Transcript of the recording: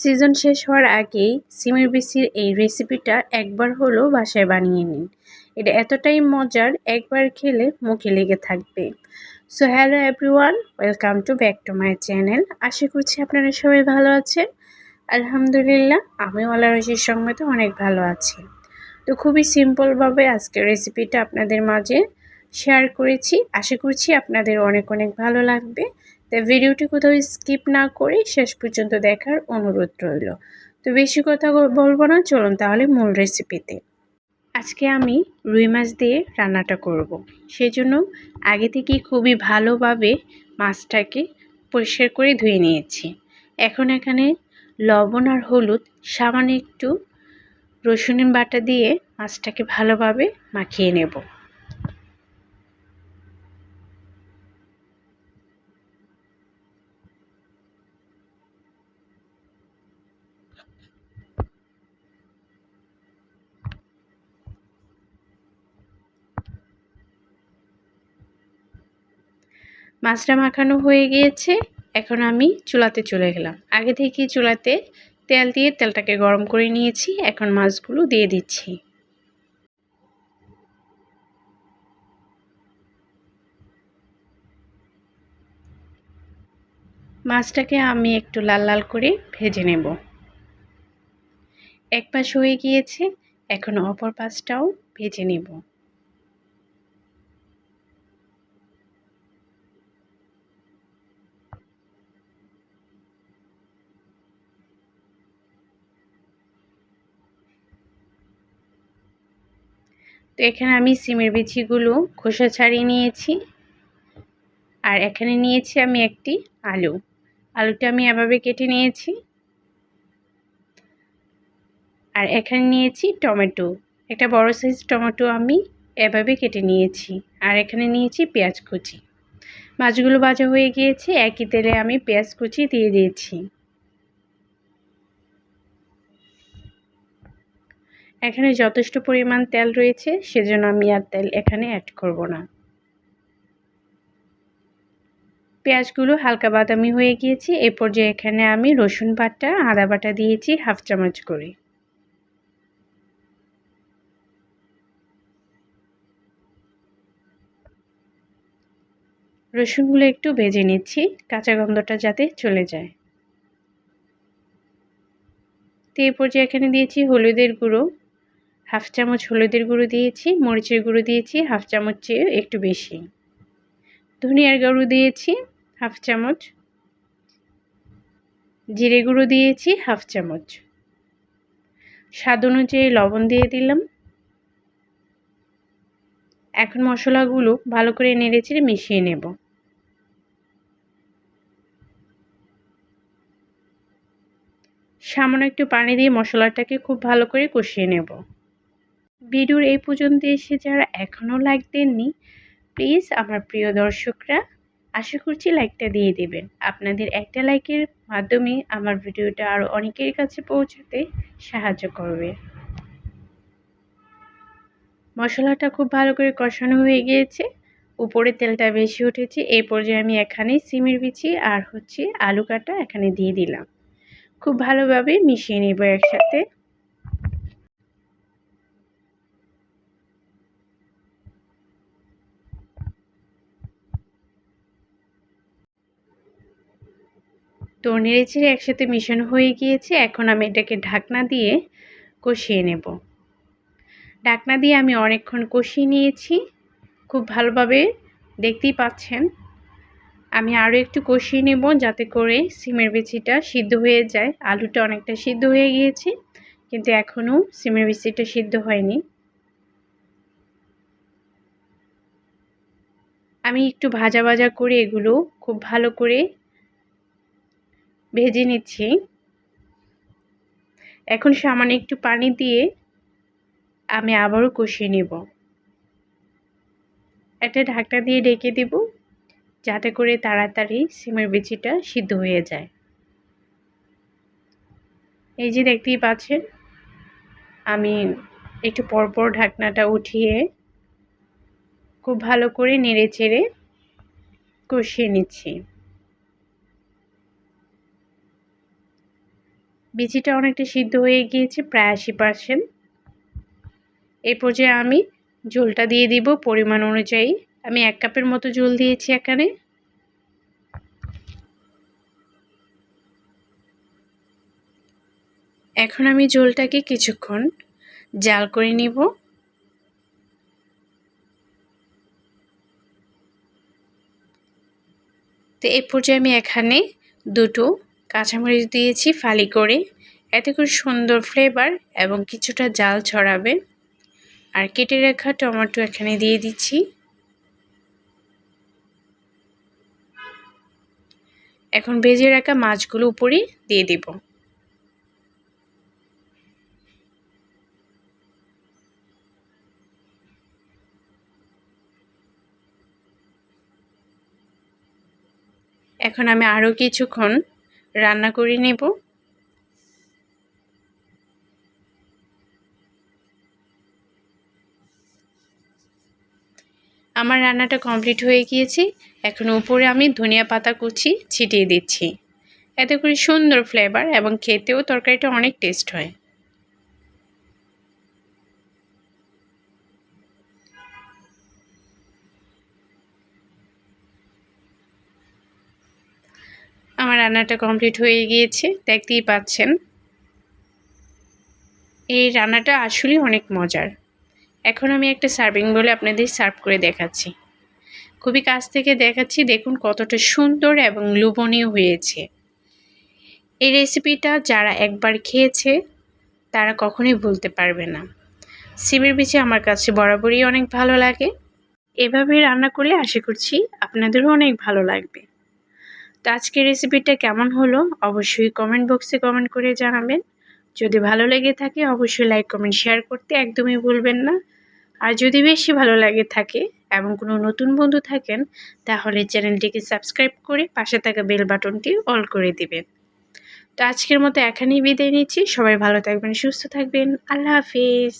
Season শেষ হওয়ার আগেই সিমের বিসির এই রেসিপিটা একবার হলেও বাসায় বানিয়ে নিন। এটা এতটাই মজার, একবার খেলে মুখে লেগে থাকবে। So hello everyone welcome to back to my channel আশা করছি আপনারা সবাই ভালো আছেন। আলহামদুলিল্লাহ আমি আল্লাহ রশির সঙ্গে তো অনেক ভালো আছি। তো খুবই সিম্পলভাবে আজকের রেসিপিটা আপনাদের মাঝে শেয়ার করেছি। আশা করছি আপনাদের অনেক অনেক ভালো লাগবে। তাই ভিডিওটি কোথাও স্কিপ না করে শেষ পর্যন্ত দেখার অনুরোধ রইল। তো বেশি কথা বলব না, চলুন তাহলে মূল রেসিপিতে আজকে আমি রুই মাছ দিয়ে রান্নাটা করব। সেজন্য আগে থেকে খুবই ভালোভাবে মাছটাকে পরিষ্কার করে ধুয়ে নিয়েছি। এখন এখানে লবণ আর হলুদ, সামান্য একটু রসুনের বাটা দিয়ে মাছটাকে ভালোভাবে মাখিয়ে নেব। মাছটা মাখানো হয়ে গিয়েছে, এখন আমি চুলাতে চলে গেলাম। আগে থেকে চুলাতে তেল দিয়ে তেলটাকে গরম করে নিয়েছি, এখন মাছগুলো দিয়ে দিচ্ছি। মাছটাকে আমি একটু লাল লাল করে ভেজে নেব। এক পাশ হয়ে গিয়েছে, এখন অপর পাশটাও ভেজে নেব। তো এখানে আমি সিমের বিচিগুলো খোসা ছাড়িয়ে নিয়েছি। আর এখানে নিয়েছি আমি একটি আলু। আলুটা আমি এভাবে কেটে নিয়েছি। আর এখানে নিয়েছি টমেটো। একটা বড় সাইজ টমেটো আমি এভাবে কেটে নিয়েছি। আর এখানে নিয়েছি পেঁয়াজ কুচি। মাছগুলো ভাজা হয়ে গিয়েছে। একই তেলে আমি পেঁয়াজ কুচি দিয়ে দিয়েছি। এখানে যথেষ্ট পরিমাণ তেল রয়েছে, সেজন্য আমি আর তেল এখানে অ্যাড করব না। পেঁয়াজগুলো হালকা বাদামি হয়ে গিয়েছে, এ পর্যায়ে এখানে আমি রসুন বাটা, আদা বাটা দিয়েছি, হাফ চামচ করে। রসুনগুলো একটু ভেজে নিচ্ছি, কাঁচা গন্ধটা যাতে চলে যায়। তো এই পর্যায়ে এখানে দিয়েছি হলুদের গুঁড়ো। হাফ চামচ হলুদের গুঁড়ো দিয়েছি, মরিচের গুঁড়ো দিয়েছি, হাফ চামচ চেয়ে একটু বেশি। ধনিয়ার গুঁড়ো দিয়েছি, হাফ চামচ। জিরে গুঁড়ো দিয়েছি, হাফ চামচ। স্বাদ অনুযায়ী লবণ দিয়ে দিলাম। এখন মশলাগুলো ভালো করে নেড়েচেড়ে মিশিয়ে নেব। সামান্য একটু পানি দিয়ে মশলাটাকে খুব ভালো করে কষিয়ে নেব। ভিডিওর এই পর্যন্ত এসে যারা এখনও লাইক দেননি প্লিজ আমার প্রিয় দর্শকরা, আশা করছি লাইকটা দিয়ে দেবেন। আপনাদের একটা লাইকের মাধ্যমে আমার ভিডিওটা আরও অনেকের কাছে পৌঁছাতে সাহায্য করবে। মশলাটা খুব ভালো করে কষানো হয়ে গিয়েছে। উপরে তেলটা বেশি উঠেছে। এই পর্যায়ে আমি এখানে সিমের বিচি আর হচ্ছে আলু কাটা এখানে দিয়ে দিলাম। খুব ভালোভাবে মিশিয়ে নেব একসাথে। তো নেড়ে চেড়ে একসাথে মিশানো হয়ে গিয়েছে। এখন আমি এটাকে ঢাকনা দিয়ে কষিয়ে নেব। ঢাকনা দিয়ে আমি অনেকক্ষণ কষিয়ে নিয়েছি। খুব ভালোভাবে দেখতেই পাচ্ছেন। আমি আরও একটু কষিয়ে নেব যাতে করে সিমের বিচিটা সিদ্ধ হয়ে যায়। আলুটা অনেকটা সিদ্ধ হয়ে গিয়েছে, কিন্তু এখনও সিমের বিচিটা সিদ্ধ হয়নি। আমি একটু ভাজা ভাজা করে এগুলো খুব ভালো করে ভেজে নিচ্ছি। এখন সামান্য একটু পানি দিয়ে আমি আবারও কষিয়ে নেব। একটা ঢাকনা দিয়ে ডেকে দেব যাতে করে তাড়াতাড়ি সিমের বিচিটা সিদ্ধ হয়ে যায়। এই যে দেখতেই পাচ্ছেন, আমি একটু পরপর ঢাকনাটা উঠিয়ে খুব ভালো করে নেড়ে চেড়ে কষিয়ে নিচ্ছি। বিচিটা অনেকটা সিদ্ধ হয়ে গিয়েছে, প্রায় আশি পার্সেন্ট এই পর্যায়ে আমি ঝোলটা দিয়ে দিব পরিমাণ অনুযায়ী। আমি এক কাপের মতো ঝোল দিয়েছি এখানে। এখন আমি ঝোলটাকে কিছুক্ষণ জাল করে নিব। তো এই পর্যায়ে আমি এখানে দুটো কাঁচামরিচ দিয়েছি ফালি করে। এতে করে সুন্দর ফ্লেভার এবং কিছুটা জাল ছড়াবে। আর কেটে রাখা টমেটো এখানে দিয়ে দিচ্ছি। এখন ভেজে রাখা মাছগুলো উপরে দিয়ে দিব। এখন আমি আরও কিছুক্ষণ রান্না করে নেব। আমার রান্নাটা কমপ্লিট হয়ে গিয়েছে। এখন উপরে আমি ধনিয়া পাতা কুচি ছিটিয়ে দিচ্ছি। এতে করে সুন্দর ফ্লেভার এবং খেতেও তরকারিটা অনেক টেস্ট হয়। রান্নাটা কমপ্লিট হয়ে গিয়েছে, দেখতেই পাচ্ছেন। এই রান্নাটা আসলেই অনেক মজার। এখন আমি একটা সার্ভিং বলে আপনাদের সার্ভ করে দেখাচ্ছি। খুবই কাছ থেকে দেখাচ্ছি, দেখুন কতটা সুন্দর এবং লোভনীয় হয়েছে। এই রেসিপিটা যারা একবার খেয়েছে, তারা কখনোই ভুলতে পারবে না। সিমের বিচে আমার কাছে বরাবরই অনেক ভালো লাগে। এভাবে রান্না করলে আশা করছি আপনাদেরও অনেক ভালো লাগবে। তো আজকের রেসিপিটা কেমন হলো অবশ্যই কমেন্ট বক্সে কমেন্ট করে জানাবেন। যদি ভালো লেগে থাকে অবশ্যই লাইক কমেন্ট শেয়ার করতে একদমই ভুলবেন না। আর যদি বেশি ভালো লাগে থাকে এবং কোনো নতুন বন্ধু থাকেন, তাহলে চ্যানেলটিকে সাবস্ক্রাইব করে পাশে থাকা বেল বাটনটি অল করে দিবেন। তো আজকের মতো এখানেই বিদায় নিচ্ছি। সবাই ভালো থাকবেন, সুস্থ থাকবেন। আল্লাহ হাফিজ।